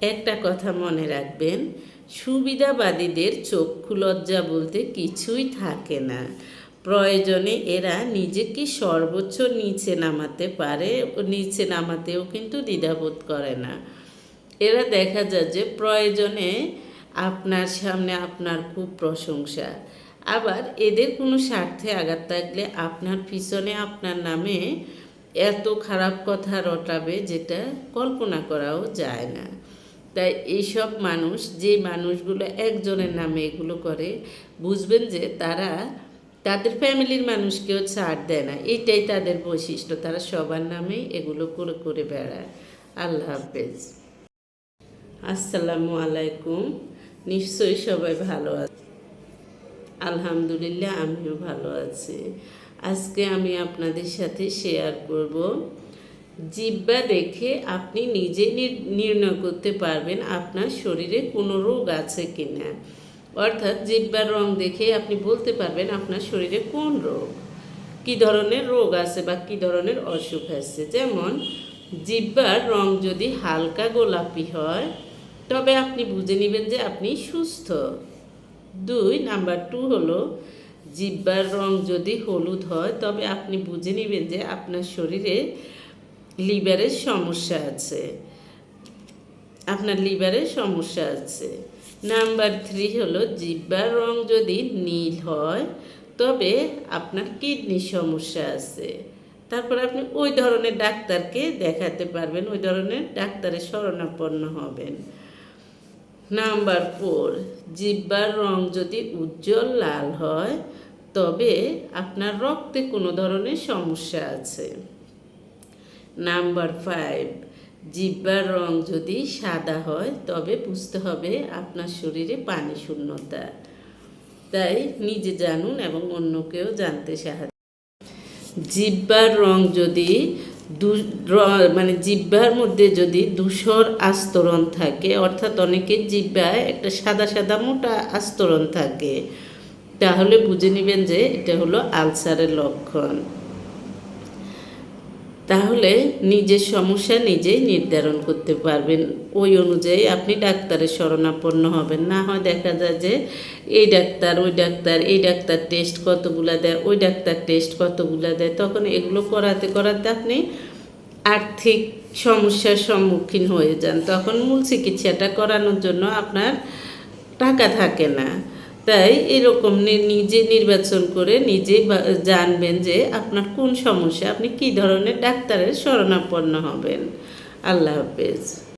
একটা কথা মনে রাখবেন, সুবিধাবাদীদের চক্ষু লজ্জা বলতে কিছুই থাকে না। প্রয়োজনে এরা নিজেকে সর্বোচ্চ নিচে নামাতে পারে, নিচে নামাতেও কিন্তু দ্বিধাবোধ করে না। এরা দেখা যায় যে প্রয়োজনে আপনার সামনে আপনার খুব প্রশংসা। আবার এদের কোনো স্বার্থে আঘাত থাকলে আপনার পিছনে আপনার নামে এত খারাপ কথা রটাবে যেটা কল্পনা করাও যায় না। তাই এইসব মানুষ যে মানুষগুলো একজনের নামে এগুলো করে, বুঝবেন যে তারা তাদের ফ্যামিলির মানুষকেও ছাড় দেয় না। এটাই তাদের বৈশিষ্ট্য। তারা সবার নামেই এগুলো করে করে বেড়ায়। আল্লাহ হাফেজ। আসসালামু আলাইকুম। নিশ্চয়ই সবাই ভালো আছে। আলহামদুলিল্লাহ, আমিও ভালো আছি। আজকে আমি আপনাদের সাথে শেয়ার করব জিব্বা দেখে আপনি নিজে নির- নির্ণয় করতে পারবেন আপনার শরীরে কোনো রোগ আছে কি না অর্থাৎ জিব্বার রং দেখে আপনি বলতে পারবেন আপনার শরীরে কোন রোগ, কি ধরনের রোগ আছে বা কি ধরনের অসুখ আছে। যেমন জিব্বার রং যদি হালকা গোলাপি হয়, তবে আপনি বুঝে নেবেন যে আপনি সুস্থ। দুই, নাম্বার টু হলো জিব্বার রং যদি হলুদ হয়, তবে আপনি বুঝে নেবেন যে আপনার শরীরে লিভারের সমস্যা আছে। আপনার লিভারের সমস্যা আছে। নাম্বার থ্রি হলো, জিব্বার রং যদি নীল হয়, তবে আপনার কিডনির সমস্যা আছে। তারপর আপনি ওই ধরনের ডাক্তারকে দেখাতে পারবেন, ওই ধরনের ডাক্তারের শরণাপন্ন হবেন। নাম্বার ফোর জিব্বার রং যদি উজ্জ্বল লাল হয়, তবে আপনার রক্তে কোনো ধরনের সমস্যা আছে। নাম্বার ফাইভ জিব্বার রং যদি সাদা হয়, তবে বুঝতে হবে আপনার শরীরে পানি শূন্যতা। তাই নিজে জানুন এবং অন্যকেও জানতে সাহায্য জিব্বার রং যদি মানে জিব্বার মধ্যে যদি ধূসর আস্তরণ থাকে, অর্থাৎ অনেকের জিব্বায় একটা সাদা সাদা মোটা আস্তরণ থাকে, তাহলে বুঝে নেবেন যে এটা হলো আলসারের লক্ষণ। তাহলে নিজের সমস্যা নিজেই নির্ধারণ করতে পারবেন। ওই অনুযায়ী আপনি ডাক্তারের শরণাপন্ন হবেন। না হয় দেখা যায় যে, এই ডাক্তার, ওই ডাক্তার, এই ডাক্তার টেস্ট কতগুলা দেয়, ওই ডাক্তার টেস্ট কতগুলা দেয়, তখন এগুলো করাতে করাতে আপনি আর্থিক সমস্যার সম্মুখীন হয়ে যান। তখন মূল চিকিৎসাটা করানোর জন্য আপনার টাকা থাকে না। তাই এরকম নিজে নির্বাচন করে নিজে জানবেন যে আপনার কোন সমস্যা, আপনি কি ধরনের ডাক্তারের শরণাপন্ন হবেন। আল্লাহ হাফেজ।